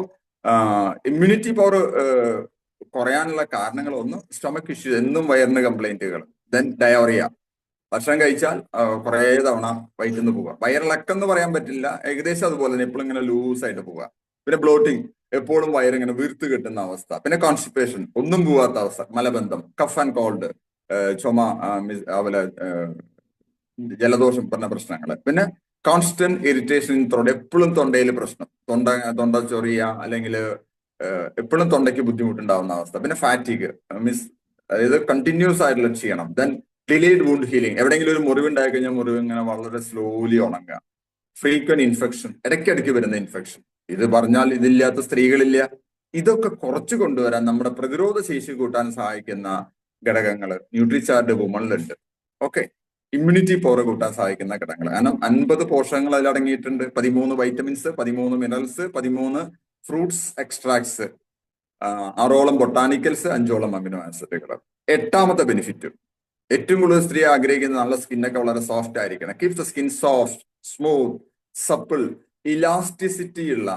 ഇമ്മ്യൂണിറ്റി പവർ കുറയാനുള്ള കാരണങ്ങൾ ഒന്ന് സ്റ്റൊമക് ഇഷ്യൂ എന്നും വയറിന് കംപ്ലൈന്റുകൾ ദെൻ ഡയോറിയ ഭക്ഷണം കഴിച്ചാൽ കുറെ തവണ വയറ്റിൽ നിന്ന് പോവുക. വയറിളക്കം എന്ന് പറയാൻ പറ്റില്ല. ഏകദേശം അതുപോലെ തന്നെ എപ്പോഴും ഇങ്ങനെ ലൂസ് ആയിട്ട് പോവുക. പിന്നെ ബ്ലോട്ടിങ് എപ്പോഴും വയറിങ്ങനെ വീർത്ത് കിട്ടുന്ന അവസ്ഥ. പിന്നെ കോൺസ്റ്റിപ്പേഷൻ ഒന്നും പോവാത്ത അവസ്ഥ. മലബന്ധം. കഫ് ആൻഡ് കോൾഡ് ചുമ അതുപോലെ ജലദോഷം പറഞ്ഞ പ്രശ്നങ്ങൾ. പിന്നെ കോൺസ്റ്റന്റ് ഇറിറ്റേഷൻ തൊണ്ട എപ്പോഴും തൊണ്ടയിൽ പ്രശ്നം. തൊണ്ട തൊണ്ട ചൊറിയ അല്ലെങ്കിൽ എപ്പോഴും തൊണ്ടയ്ക്ക് ബുദ്ധിമുട്ടുണ്ടാവുന്ന അവസ്ഥ. പിന്നെ ഫാറ്റിഗ് മീൻസ് അതായത് കണ്ടിന്യൂസ് ആയിട്ടുള്ള ചെയ്യണം ദെൻ ഡിലേഡ് വൂണ്ട് ഹീലിംഗ് എവിടെയെങ്കിലും ഒരു മുറിവ് ഉണ്ടായി കഴിഞ്ഞാൽ മുറിവ് ഇങ്ങനെ വളരെ സ്ലോലി ഉണങ്ങുക. ഫ്രീക്വന്റ് ഇൻഫെക്ഷൻ ഇടയ്ക്കിടയ്ക്ക് വരുന്ന ഇൻഫെക്ഷൻ ഇത് പറഞ്ഞാൽ ഇതില്ലാത്ത സ്ത്രീകളില്ല. ഇതൊക്കെ കുറച്ച് കൊണ്ടുവരാൻ നമ്മുടെ പ്രതിരോധ ശേഷി കൂട്ടാൻ സഹായിക്കുന്ന ഘടകങ്ങൾ ന്യൂട്രിചാർഡ് വുമണിലുണ്ട് ഓക്കെ ഇമ്മ്യൂണിറ്റി പവർ കൂട്ടാൻ സഹായിക്കുന്ന ഘടകങ്ങൾ കാരണം അൻപത് പോഷകങ്ങൾ അതിൽ അടങ്ങിയിട്ടുണ്ട് പതിമൂന്ന് വൈറ്റമിൻസ് പതിമൂന്ന് മിനറൽസ് പതിമൂന്ന് ഫ്രൂട്ട്സ് എക്സ്ട്രാക്ട്സ് ആറോളം ബൊട്ടാനിക്കൽസ് അഞ്ചോളം അമിനോ ആസിഡുകൾ. എട്ടാമത്തെ ബെനിഫിറ്റ് ഏറ്റവും കൂടുതൽ സ്ത്രീ ആഗ്രഹിക്കുന്ന നല്ല സ്കിന്നൊക്കെ വളരെ സോഫ്റ്റ് ആയിരിക്കണം. Keep the skin soft smooth supple elasticity ഉള്ള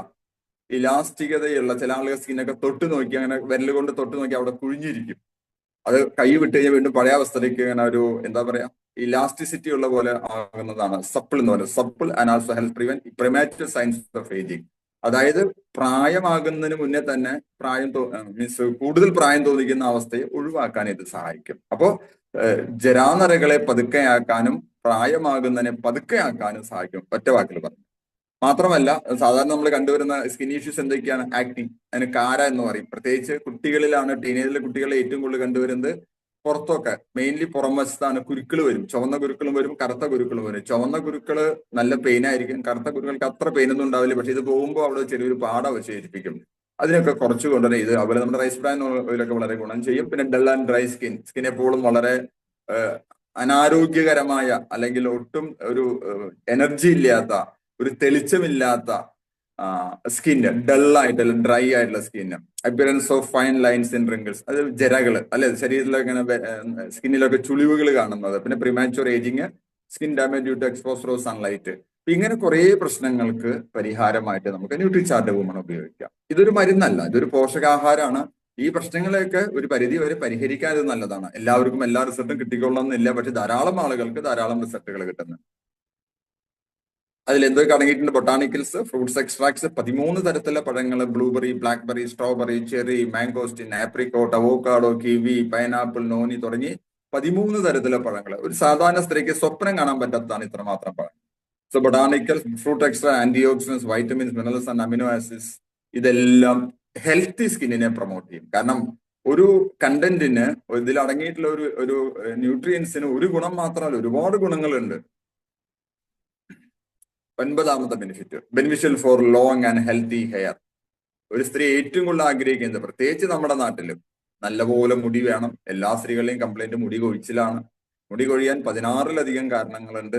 ഇലാസ്റ്റികതയുള്ള ചില ആളുകൾ സ്കിന്നൊക്കെ തൊട്ട് നോക്കി അങ്ങനെ വിരൽ കൊണ്ട് തൊട്ട് നോക്കി അവിടെ കുഴിഞ്ഞിരിക്കും. അത് കൈ വിട്ട് കഴിഞ്ഞാൽ വീണ്ടും പഴയ അവസ്ഥയിലേക്ക് ഇങ്ങനെ ഒരു എന്താ പറയാ ഇലാസ്റ്റിസിറ്റി ഉള്ള പോലെ ആകുന്നതാണ്. സപ്പിൾ എന്ന് പറയുന്നത്. Supple and also help prevent premature signs of ageing അതായത് പ്രായമാകുന്നതിന് മുന്നേ തന്നെ പ്രായം മീൻസ് കൂടുതൽ പ്രായം തോന്നിക്കുന്ന അവസ്ഥയെ ഒഴിവാക്കാൻ ഇത് സഹായിക്കും. അപ്പോ ജരാനരകളെ പതുക്കെയാക്കാനും പ്രായമാകുന്നതിനെ പതുക്കെയാക്കാനും സഹായിക്കും. ഒറ്റ വാക്കിൽ പറഞ്ഞു മാത്രമല്ല സാധാരണ നമ്മൾ കണ്ടുവരുന്ന സ്കിൻ ഇഷ്യൂസ് എന്തൊക്കെയാണ്? ആക്ടി അതിന് കാര എന്ന് പറയും. പ്രത്യേകിച്ച് കുട്ടികളിലാണ് ടീനേജിലെ കുട്ടികളെ ഏറ്റവും കൂടുതൽ കണ്ടുവരുന്നത് പുറത്തൊക്കെ മെയിൻലി പുറം വശത്താണ് കുരുക്കൾ വരും. ചുവന്ന കുരുക്കളും വരും കറുത്ത കുരുക്കളും വരും. ചുവന്ന കുരുക്കൾ നല്ല പെയിൻ ആയിരിക്കും. കറുത്ത കുരുക്കൾക്ക് അത്ര പെയിൻ ഒന്നും ഉണ്ടാവില്ല. പക്ഷെ ഇത് പോകുമ്പോൾ അവിടെ ചെറിയൊരു പാട അവശേഷിപ്പിക്കും അതിനൊക്കെ കുറച്ച് കൊണ്ടുവരെ ഇത് അതുപോലെ നമ്മുടെ റൈസ് ബ്രാൻ ഓയിലൊക്കെ വളരെ ഗുണം ചെയ്യും. പിന്നെ dull and dry skin skin എപ്പോഴും വളരെ അനാരോഗ്യകരമായ അല്ലെങ്കിൽ ഒട്ടും ഒരു എനർജി ഇല്ലാത്ത ഒരു തെളിച്ചമില്ലാത്ത സ്കിന്ന് ഡള്ളായിട്ട് ഡ്രൈ ആയിട്ടുള്ള skin. Appearance of fine lines in wrinkles അത് ജരകൾ അല്ലെ? ശരീരത്തിലൊക്കെ ഇങ്ങനെ സ്കിന്നിലൊക്കെ ചുളിവുകൾ കാണുന്നത്. പിന്നെ premature ageing skin damage due to exposure of sunlight ഇങ്ങനെ കുറെ പ്രശ്നങ്ങൾക്ക് പരിഹാരമായിട്ട് നമുക്ക് ന്യൂട്രി ചാർട്ട് വുമൺ ഉപയോഗിക്കാം. ഇതൊരു മരുന്നല്ല. ഇതൊരു പോഷകാഹാരമാണ്. ഈ പ്രശ്നങ്ങളെയൊക്കെ ഒരു പരിധി വരെ പരിഹരിക്കാൻ ഇത് നല്ലതാണ്. എല്ലാവർക്കും എല്ലാ റിസൾട്ടും കിട്ടിക്കൊള്ളണമെന്നില്ല. പക്ഷെ ധാരാളം ആളുകൾക്ക് ധാരാളം റിസൾട്ടുകൾ കിട്ടുന്നുണ്ട്. അതിൽ എന്തൊക്കെ അടങ്ങിയിട്ടുണ്ട് ബൊട്ടാണിക്കൽസ് ഫ്രൂട്ട്സ് എക്സ്ട്രാക്ട്സ് പതിമൂന്ന് തരത്തിലുള്ള പഴങ്ങൾ blueberry blackberry strawberry cherry mangosteen apricot avocado kiwi pineapple noni തുടങ്ങി പതിമൂന്ന് തരത്തിലുള്ള പഴങ്ങൾ. ഒരു സാധാരണ സ്ത്രീക്ക് സ്വപ്നം കാണാൻ പറ്റാത്തതാണ് ഇത്രമാത്രം പഴങ്ങൾ so botanical fruit extra antioxidants vitamins minerals and amino acids ഇതെല്ലാം ഹെൽത്തി സ്കിന്നിനെ പ്രൊമോട്ട് ചെയ്യും. കാരണം ഒരു കണ്ടന്റിന് ഇതിൽ അടങ്ങിയിട്ടുള്ള ഒരു ഒരു ന്യൂട്രിയൻസിന് ഒരു ഗുണം മാത്രമല്ല ഒരുപാട് ഗുണങ്ങളുണ്ട്. ഒൻപതാമത്തെ benefit beneficial for long and healthy hair ഒരു സ്ത്രീ ഏറ്റവും കൂടുതൽ ആഗ്രഹിക്കുന്നത് പ്രത്യേകിച്ച് നമ്മുടെ നാട്ടിലും നല്ലപോലെ മുടി വേണം. എല്ലാ സ്ത്രീകളുടെയും കംപ്ലൈന്റ് മുടി കൊഴിച്ചിലാണ്. മുടി കൊഴിയാൻ പതിനാറിലധികം കാരണങ്ങളുണ്ട്.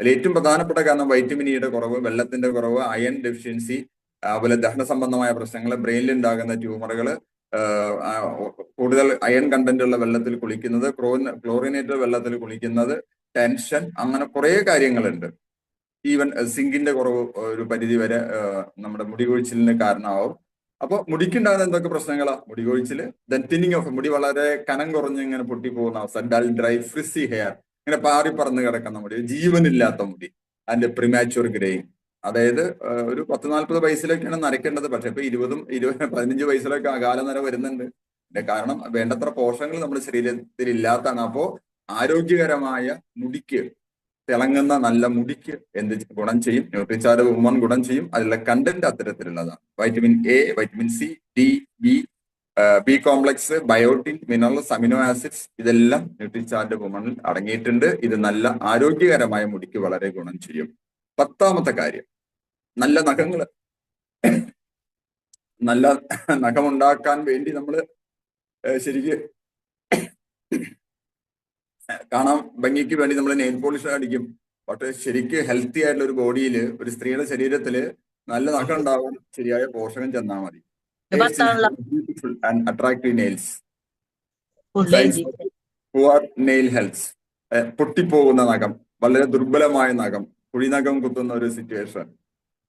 അതിൽ ഏറ്റവും പ്രധാനപ്പെട്ട കാരണം വൈറ്റമിൻ ഇയുടെ കുറവ് വെള്ളത്തിന്റെ കുറവ് അയൺ ഡെഫിഷ്യൻസി അതുപോലെ ദഹന സംബന്ധമായ പ്രശ്നങ്ങൾ ബ്രെയിനിൽ ഉണ്ടാകുന്ന ട്യൂമറുകൾ കൂടുതൽ അയൺ കണ്ടന്റ് ഉള്ള വെള്ളത്തിൽ കുളിക്കുന്നത് ക്ലോറിനേറ്റഡ് വെള്ളത്തിൽ കുളിക്കുന്നത് ടെൻഷൻ അങ്ങനെ കുറേ കാര്യങ്ങളുണ്ട്. ഈവൻ സിങ്കിന്റെ കുറവ് ഒരു പരിധി വരെ നമ്മുടെ മുടി കൊഴിച്ചിലിന് കാരണമാവും. അപ്പോൾ മുടിക്കുണ്ടാകുന്ന എന്തൊക്കെ പ്രശ്നങ്ങളാ? മുടി കൊഴിച്ചിൽ ദെൻ തിന്നിങ് ഓഫ് മുടി വളരെ കനം കുറഞ്ഞ് ഇങ്ങനെ പൊട്ടിപ്പോകുന്ന അവസ്ഥ. Dull dry frizzy hair. ഇങ്ങനെ പാറി പറന്ന് കിടക്കുന്ന മുടി ജീവനില്ലാത്ത മുടി. അതിന്റെ പ്രിമാച്ചുവർ ഗ്രേയിങ് അതായത് ഒരു പത്ത് നാൽപ്പത് വയസ്സിലൊക്കെയാണ് നരയ്ക്കേണ്ടത്. പക്ഷെ ഇപ്പൊ ഇരുപതും ഇരുപത് പതിനഞ്ച് വയസ്സിലൊക്കെ അകാല നര വരുന്നുണ്ട്. കാരണം വേണ്ടത്ര പോഷകങ്ങൾ നമ്മുടെ ശരീരത്തിൽ ഇല്ലാത്തതാണ് അപ്പോ ആരോഗ്യകരമായ മുടിക്ക് തിളങ്ങുന്ന നല്ല മുടിക്ക് എന്ത് ഗുണം ചെയ്യും. ന്യൂട്രിചാർ വുമൺ ഗുണം ചെയ്യും. അതിലുള്ള content അത്തരത്തിലുള്ളതാണ്. Vitamin A vitamin C D B B complex biotin minerals amino acids ഇതെല്ലാം ന്യൂട്രിചാർജ് വുമണിൽ അടങ്ങിയിട്ടുണ്ട്. ഇത് നല്ല ആരോഗ്യകരമായ മുടിക്ക് വളരെ ഗുണം ചെയ്യും. പത്താമത്തെ കാര്യം. നല്ല നഖങ്ങൾ നല്ല നഖമുണ്ടാക്കാൻ വേണ്ടി നമ്മൾ ശരിക്ക് കാണാൻ ഭംഗിക്ക് വേണ്ടി നമ്മൾ നെയിൽ പോളിഷ് അടിക്കും. പക്ഷെ ശരിക്കും ഹെൽത്തി ആയിട്ടുള്ള ഒരു ബോഡിയിൽ ഒരു സ്ത്രീയുടെ ശരീരത്തിൽ നല്ല നഖം ഉണ്ടാവും ശരിയായ പോഷകം ചെന്നാൽ മതി. Beautiful and attractive nails poor nail health പൊട്ടിപ്പോകുന്ന നഖം വളരെ ദുർബലമായ നഖം കുഴിനഖം കുത്തുന്ന ഒരു സിറ്റുവേഷൻ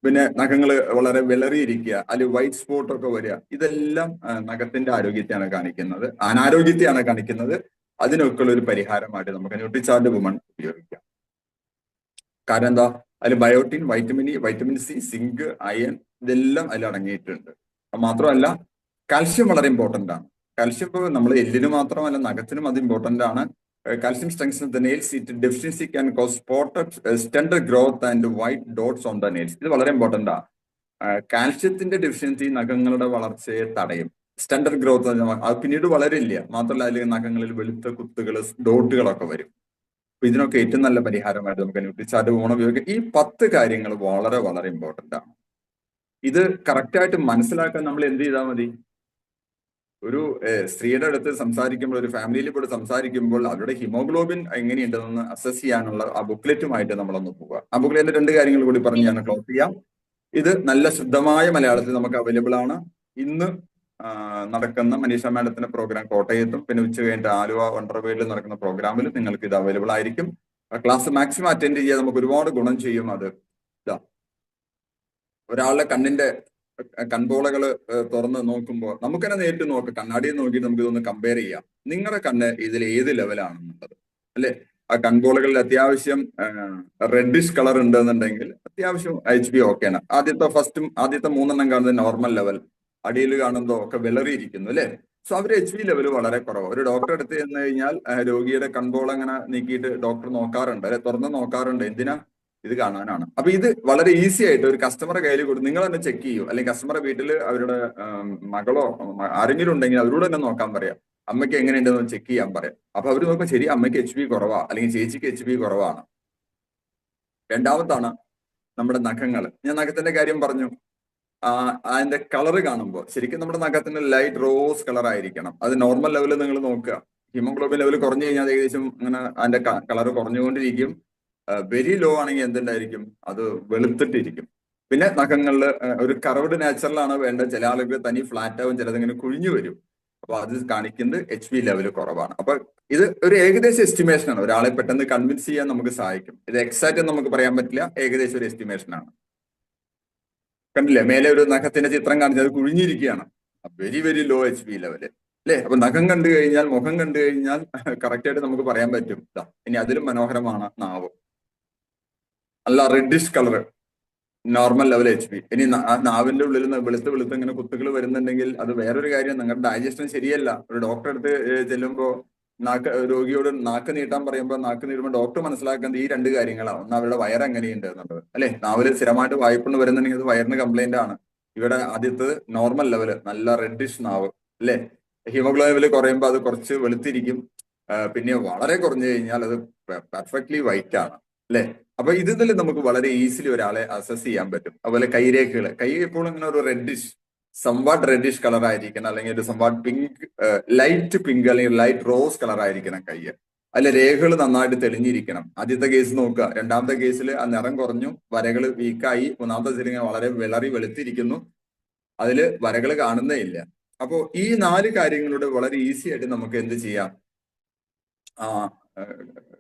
പിന്നെ നഖങ്ങൾ വളരെ വിളറിയിരിക്കുക അല്ലെങ്കിൽ വൈറ്റ് സ്പോട്ട് ഒക്കെ വരിക ഇതെല്ലാം നഖത്തിന്റെ ആരോഗ്യത്തെയാണ് കാണിക്കുന്നത്. അനാരോഗ്യത്തെയാണ് കാണിക്കുന്നത്. അതിനൊക്കെയുള്ള ഒരു പരിഹാരമായിട്ട് നമുക്ക് ന്യൂട്രിചാർജ് വുമൺ ഉപയോഗിക്കാം. കാരണം എന്താ? അതിൽ biotin vitamin E vitamin C zinc iron ഇതെല്ലാം അതിൽ അടങ്ങിയിട്ടുണ്ട്. മാത്രമല്ല കാൽഷ്യം വളരെ ഇമ്പോർട്ടന്റ് ആണ്. കാൽഷ്യം നമ്മൾ എല്ലിന് മാത്രമല്ല നഖത്തിനും അത് ഇമ്പോർട്ടന്റ് ആണ്. Calcium strengths the nails it deficiency can cause spot stunted growth and white dots on the nails ഇത് വളരെ ഇമ്പോർട്ടന്റ് ആണ് കാൽഷ്യത്തിന്റെ ഡെഫിഷ്യൻസി നഖങ്ങളുടെ വളർച്ചയെ തടയും. സ്റ്റാൻഡേർഡ് ഗ്രോത്ത് അത് പിന്നീട് വളരില്ല. മാത്രമല്ല അതിൽ നഖങ്ങളിൽ വെളുത്ത കുത്തുകൾ ഡോട്ടുകളൊക്കെ വരും. അപ്പൊ ഇതിനൊക്കെ ഏറ്റവും നല്ല പരിഹാരമായിട്ട് നമുക്ക് ന്യൂട്രിചാർട്ട് ഗുണം ഉപയോഗിക്കാം. ഈ പത്ത് കാര്യങ്ങൾ വളരെ വളരെ ഇമ്പോർട്ടന്റ് ആണ്. ഇത് കറക്റ്റായിട്ട് മനസ്സിലാക്കാൻ നമ്മൾ എന്ത് ചെയ്താൽ മതി? ഒരു സ്ത്രീയുടെ അടുത്ത് സംസാരിക്കുമ്പോൾ ഒരു ഫാമിലിയിൽ പോയി സംസാരിക്കുമ്പോൾ അവരുടെ ഹിമോഗ്ലോബിൻ എങ്ങനെയുണ്ടെന്ന് അസസ് ചെയ്യാനുള്ള ആ ബുക്ക്ലെറ്റുമായിട്ട് നമ്മളൊന്ന് പോവുക. ആ ബുക്ക്ലെറ്റിന്റെ രണ്ട് കാര്യങ്ങൾ കൂടി പറഞ്ഞ് ഞാൻ ക്ലോസ് ചെയ്യാം. ഇത് നല്ല ശുദ്ധമായ മലയാളത്തിൽ നമുക്ക് അവൈലബിൾ ആണ്. ഇന്ന് നടക്കുന്ന മനീഷ മാഡത്തിന്റെ പ്രോഗ്രാം കോട്ടയത്തും പിന്നെ ഉച്ച കഴിഞ്ഞിട്ട് ആലുവ വണ്ടർവേഡിൽ നടക്കുന്ന പ്രോഗ്രാമിലും നിങ്ങൾക്ക് ഇത് അവൈലബിൾ ആയിരിക്കും. ക്ലാസ് മാക്സിമം അറ്റൻഡ് ചെയ്യാൻ നമുക്ക് ഒരുപാട് ഗുണം ചെയ്യും അത്. ഇതാ. ഒരാളുടെ കണ്ണിന്റെ കൺപോളകൾ തുറന്ന് നോക്കുമ്പോൾ നമുക്ക് തന്നെ നേരിട്ട് നോക്കാം. കണ്ണാടിയിൽ നോക്കിയിട്ട് നമുക്ക് ഇതൊന്ന് കമ്പയർ ചെയ്യാം. നിങ്ങളുടെ കണ്ണ് ഇതിൽ ഏത് ലെവലാണെന്നുള്ളത് അല്ലെ? ആ കൺപോളകളിൽ അത്യാവശ്യം റെഡിഷ് കളർ ഉണ്ടെന്നുണ്ടെങ്കിൽ അത്യാവശ്യം എച്ച് ബി ഓക്കെയാണ് ആദ്യത്തെ ഫസ്റ്റും ആദ്യത്തെ മൂന്നെണ്ണം കാണുന്നത് നോർമൽ ലെവൽ അടിയിൽ കാണുന്നതോ ഒക്കെ വിളറിയിരിക്കുന്നു അല്ലെ? സോ അവർ എച്ച് വി ലെവൽ വളരെ കുറവ്. ഒരു ഡോക്ടർ അടുത്ത് ചെന്ന് കഴിഞ്ഞാൽ രോഗിയുടെ കൺട്രോൾ അങ്ങനെ നീക്കിയിട്ട് ഡോക്ടർ നോക്കാറുണ്ട് അല്ലെ? തുറന്ന് നോക്കാറുണ്ട് എന്തിനാ? ഇത് കാണാനാണ്. അപ്പൊ ഇത് വളരെ ഈസി ആയിട്ട് ഒരു കസ്റ്റമറെ കയ്യിൽ കൊടുത്ത് നിങ്ങൾ തന്നെ ചെക്ക് ചെയ്യൂ. അല്ലെങ്കിൽ കസ്റ്റമറെ വീട്ടിൽ അവരുടെ മകളോ ആരെങ്കിലും ഉണ്ടെങ്കിൽ അവരോട് തന്നെ നോക്കാൻ പറയാം. അമ്മയ്ക്ക് എങ്ങനെയുണ്ടെന്ന് ചെക്ക് ചെയ്യാൻ പറയാം. അപ്പൊ അവർ നോക്കുമ്പോൾ ശരി അമ്മയ്ക്ക് എച്ച് ബി കുറവാ അല്ലെങ്കിൽ ചേച്ചിക്ക് എച്ച് ബി കുറവാണ്. രണ്ടാമത്താണ് നമ്മുടെ നഖങ്ങൾ. ഞാൻ നഖത്തിന്റെ കാര്യം പറഞ്ഞു. അതിന്റെ കളർ കാണുമ്പോൾ ശരിക്കും നമ്മുടെ നഖത്തിന് ലൈറ്റ് റോസ് കളർ ആയിരിക്കണം. അത് നോർമൽ ലെവലിൽ നിങ്ങൾ നോക്കുക. ഹീമോഗ്ലോബിൻ ലെവൽ കുറഞ്ഞു കഴിഞ്ഞാൽ ഏകദേശം അങ്ങനെ അതിന്റെ കളർ കുറഞ്ഞുകൊണ്ടിരിക്കും. വെരി ലോ ആണെങ്കിൽ എന്തുണ്ടായിരിക്കും? അത് വെളുത്തിട്ടിരിക്കും. പിന്നെ നഖങ്ങളിൽ ഒരു കറവ്ഡ് നാച്ചുറലാണ് വേണ്ടത്. ചില ആളുകൾ തനി ഫ്ലാറ്റ് ആവും ചിലതിങ്ങനെ കുഴിഞ്ഞു വരും. അപ്പൊ അത് കാണിക്കുന്നത് എച്ച് പി ലെവൽ കുറവാണ്. അപ്പൊ ഇത് ഒരു ഏകദേശം എസ്റ്റിമേഷൻ ആണ്. ഒരാളെ പെട്ടെന്ന് കൺവിൻസ് ചെയ്യാൻ നമുക്ക് സഹായിക്കും. ഇത് എക്സാക്റ്റ് നമുക്ക് പറയാൻ പറ്റില്ല. ഏകദേശം ഒരു എസ്റ്റിമേഷൻ ആണ്. കണ്ടില്ലേ? മേലെ ഒരു നഖത്തിന്റെ ചിത്രം കാണിച്ചത് കുഴിഞ്ഞിരിക്കുകയാണ്. Very very low H P level അല്ലേ? അപ്പൊ നഖം കണ്ടു കഴിഞ്ഞാൽ മുഖം കണ്ടു കഴിഞ്ഞാൽ കറക്റ്റ് ആയിട്ട് നമുക്ക് പറയാൻ പറ്റും. ഇനി അതിലും മനോഹരമാണ് നാവ്. നല്ല reddish colour normal level H P ഇനി നാവിന്റെ ഉള്ളിൽ വെളുത്ത് വെളുത്ത് ഇങ്ങനെ കുത്തുകൾ വരുന്നുണ്ടെങ്കിൽ അത് വേറൊരു കാര്യം. നിങ്ങളുടെ ഡൈജഷൻ ശരിയല്ല. ഒരു ഡോക്ടറെ അടുത്ത് ചെല്ലുമ്പോൾ ചെല്ലുമ്പോ നാക്ക് രോഗിയോട് നാക്ക് നീട്ടാൻ പറയുമ്പോൾ നാക്ക് നീട്ടുമ്പോൾ ഡോക്ടർ മനസ്സിലാക്കുന്നത് ഈ രണ്ട് കാര്യങ്ങളാണ്. ഒന്ന് അവരുടെ വയർ എങ്ങനെയുണ്ട് എന്നുള്ളത് അല്ലെ? നാവിൽ സ്ഥിരമായിട്ട് വായ്പണ്ട് വരുന്നുണ്ടെങ്കിൽ അത് വയറിന് കംപ്ലൈന്റ് ആണ്. ഇവിടെ ആദ്യത്തെ നോർമൽ ലെവൽ നല്ല റെഡിഷ് നാവ്. അല്ലെ? ഹീമോഗ്ലോബിൻ ലെവൽ കുറയുമ്പോൾ അത് കുറച്ച് വെളുത്തിരിക്കും. പിന്നെ വളരെ കുറഞ്ഞു കഴിഞ്ഞാൽ അത് പെർഫെക്റ്റ്ലി വൈറ്റ് ആണ്. അല്ലെ? അപ്പൊ ഇതിൽ നമുക്ക് വളരെ ഈസിലി ഒരാളെ അസസ് ചെയ്യാൻ പറ്റും. അതുപോലെ കൈരേഖകൾ കൈ എപ്പോഴും ഇങ്ങനെ ഒരു റെഡിഷ് സംവാട്ട് റെഡിഷ് കളർ ആയിരിക്കണം അല്ലെങ്കിൽ ഒരു സംവാട്ട് പിങ്ക് ലൈറ്റ് പിങ്ക് അല്ലെങ്കിൽ ലൈറ്റ് റോസ് കളർ ആയിരിക്കണം കയ്യ്. അതിലെ രേഖകൾ നന്നായിട്ട് തെളിഞ്ഞിരിക്കണം. ആദ്യത്തെ കേസ് നോക്കുക. രണ്ടാമത്തെ കേസിൽ ആ നിറം കുറഞ്ഞു വരകൾ വീക്കായി മൂന്നാമത്തെ കേസിൽ വളരെ വിളറി വെളുത്തിരിക്കുന്നു. അതിൽ വരകൾ കാണുന്നേ ഇല്ല. അപ്പോ ഈ നാല് കാര്യങ്ങളുടെ വളരെ ഈസി ആയിട്ട് നമുക്ക് എന്ത് ചെയ്യാം? ആ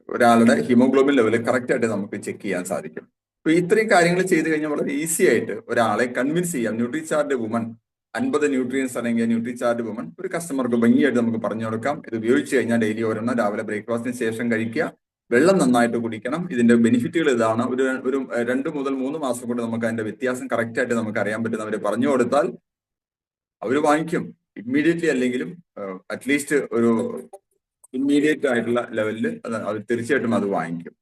ഒരാളുടെ ഹിമോഗ്ലോബിൻ ലെവൽ കറക്റ്റ് ആയിട്ട് നമുക്ക് ചെക്ക് ചെയ്യാൻ സാധിക്കും. അപ്പൊ ഇത്രയും കാര്യങ്ങൾ ചെയ്തു കഴിഞ്ഞാൽ വളരെ ഈസി ആയിട്ട് ഒരാളെ കൺവിൻസ് ചെയ്യാം. ന്യൂട്രിചാർഡ് വുമൺ അൻപത് ന്യൂട്രിയൻസ് അടങ്ങിയ ന്യൂട്രിചാർഡ് വുമൺ ഒരു കസ്റ്റമർക്ക് ഭംഗിയായിട്ട് നമുക്ക് പറഞ്ഞു കൊടുക്കാം. ഇത് ഉപയോഗിച്ച് കഴിഞ്ഞാൽ ഡെയിലി ഒരെണ്ണം രാവിലെ ബ്രേക്ക്ഫാസ്റ്റിന് ശേഷം കഴിക്കുക. വെള്ളം നന്നായിട്ട് കുടിക്കണം. ഇതിന്റെ ബെനിഫിറ്റുകൾ ഇതാണ്. ഒരു ഒരു രണ്ട് മുതൽ മൂന്ന് മാസം കൊണ്ട് നമുക്ക് അതിന്റെ വ്യത്യാസം കറക്റ്റ് ആയിട്ട് നമുക്ക് അറിയാൻ പറ്റുന്ന അവർ പറഞ്ഞു കൊടുത്താൽ അവർ വാങ്ങിക്കും. ഇമ്മീഡിയറ്റ്ലി അല്ലെങ്കിലും അറ്റ്ലീസ്റ്റ് ഒരു ഇമ്മീഡിയറ്റ് ആയിട്ടുള്ള ലെവലിൽ അവർ തീർച്ചയായിട്ടും അത് വാങ്ങിക്കും.